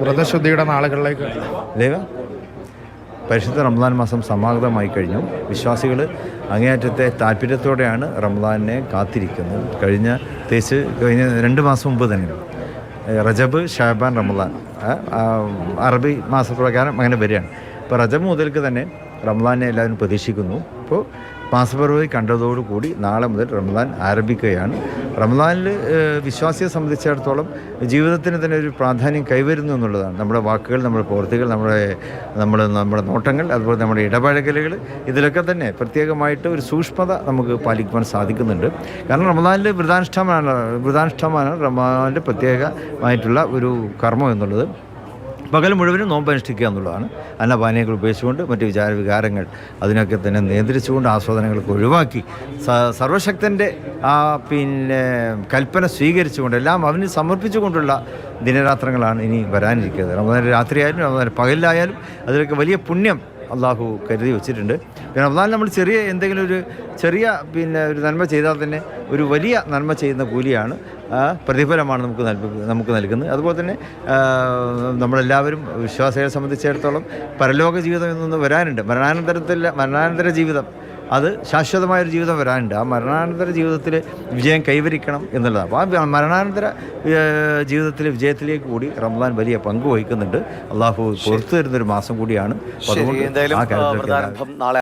വ്രതശുദ്ധിയുടെ നാളുകളിലേക്ക്. ദൈവ പരിശുദ്ധ റംസാൻ മാസം സമാഗതമായി കഴിഞ്ഞു. വിശ്വാസികൾ അങ്ങേയറ്റത്തെ താല്പര്യത്തോടെയാണ് റംസാനെ കാത്തിരിക്കുന്നത്. കഴിഞ്ഞ തേച്ച് കഴിഞ്ഞ രണ്ട് മാസം മുമ്പ് തന്നെ. റജബ് ഷാബാൻ റംസാൻ അറബി മാസപ്രകാരം അങ്ങനെ വരികയാണ്. ഇപ്പോൾ റജബ് മുതൽക്ക് തന്നെ റംസാനെ എല്ലാവരും പ്രതീക്ഷിക്കുന്നു. ഇപ്പോൾ മാസപ്പിറവി കണ്ടതോടുകൂടി നാളെ മുതൽ റമദാൻ ആരംഭിക്കുകയാണ്. റമദാനിൽ വിശ്വാസിയെ സംബന്ധിച്ചിടത്തോളം ജീവിതത്തിന് തന്നെ ഒരു പ്രാധാന്യം കൈവരുന്നു എന്നുള്ളതാണ്. നമ്മുടെ വാക്കുകൾ നമ്മുടെ പ്രവൃത്തികൾ നമ്മുടെ നമ്മൾ നമ്മുടെ നോട്ടങ്ങൾ അതുപോലെ നമ്മുടെ ഇടപഴകലുകൾ ഇതിലൊക്കെ തന്നെ പ്രത്യേകമായിട്ട് ഒരു സൂക്ഷ്മത നമുക്ക് പാലിക്കുവാൻ സാധിക്കുന്നുണ്ട്. കാരണം റമദാനിൽ വ്രതാനുഷ്ഠാനമാണ് വ്രതാനുഷ്ഠാനമാണ് റമദാനിന്റെ പ്രത്യേകമായിട്ടുള്ള ഒരു കർമ്മം എന്നുള്ളത്. പകൽ മുഴുവനും നോമ്പ് അനുഷ്ഠിക്കുക എന്നുള്ളതാണ്. അന്നപാനീയങ്ങൾ ഉപയോഗിച്ചുകൊണ്ട് മറ്റ് വിചാര വികാരങ്ങൾ അതിനൊക്കെ തന്നെ നിയന്ത്രിച്ചുകൊണ്ട് ആസ്വാദനങ്ങളൊക്കെ ഒഴിവാക്കി സർവശക്തന്റെ ആ പിന്നെ കൽപ്പന സ്വീകരിച്ചുകൊണ്ട് എല്ലാം അവന് സമർപ്പിച്ചുകൊണ്ടുള്ള ദിനരാത്രങ്ങളാണ് ഇനി വരാനിരിക്കുന്നത്. റമദാൻ രാത്രിയായാലും റമദാൻ പകലിലായാലും അതിലൊക്കെ വലിയ പുണ്യം അള്ളാഹു കരുതി വെച്ചിട്ടുണ്ട്. പിന്നെ റമദാൻ നമ്മൾ ചെറിയ എന്തെങ്കിലും ഒരു ചെറിയ പിന്നെ ഒരു നന്മ ചെയ്താൽ തന്നെ ഒരു വലിയ നന്മ ചെയ്യുന്ന കൂലിയാണ് പ്രതിഫലമാണ് നമുക്ക് നമുക്ക് നൽകുന്നത്. അതുപോലെ തന്നെ നമ്മളെല്ലാവരും വിശ്വാസികളെ സംബന്ധിച്ചിടത്തോളം പരലോക ജീവിതം എന്നൊന്ന് വരാനുണ്ട്. മരണാനന്തരത്തിൽ മരണാനന്തര ജീവിതം അത് ശാശ്വതമായൊരു ജീവിതം വരാനുണ്ട്. ആ മരണാനന്തര ജീവിതത്തിൽ വിജയം കൈവരിക്കണം എന്നുള്ളതാണ്. അപ്പോൾ ആ മരണാനന്തര ജീവിതത്തിലെ വിജയത്തിലേക്ക് കൂടി റംസാൻ വലിയ പങ്ക് വഹിക്കുന്നുണ്ട്. അള്ളാഹു പുറത്തു തരുന്നൊരു മാസം കൂടിയാണ്. അതുകൊണ്ട് ആ കാര്യത്തിലൊക്കെ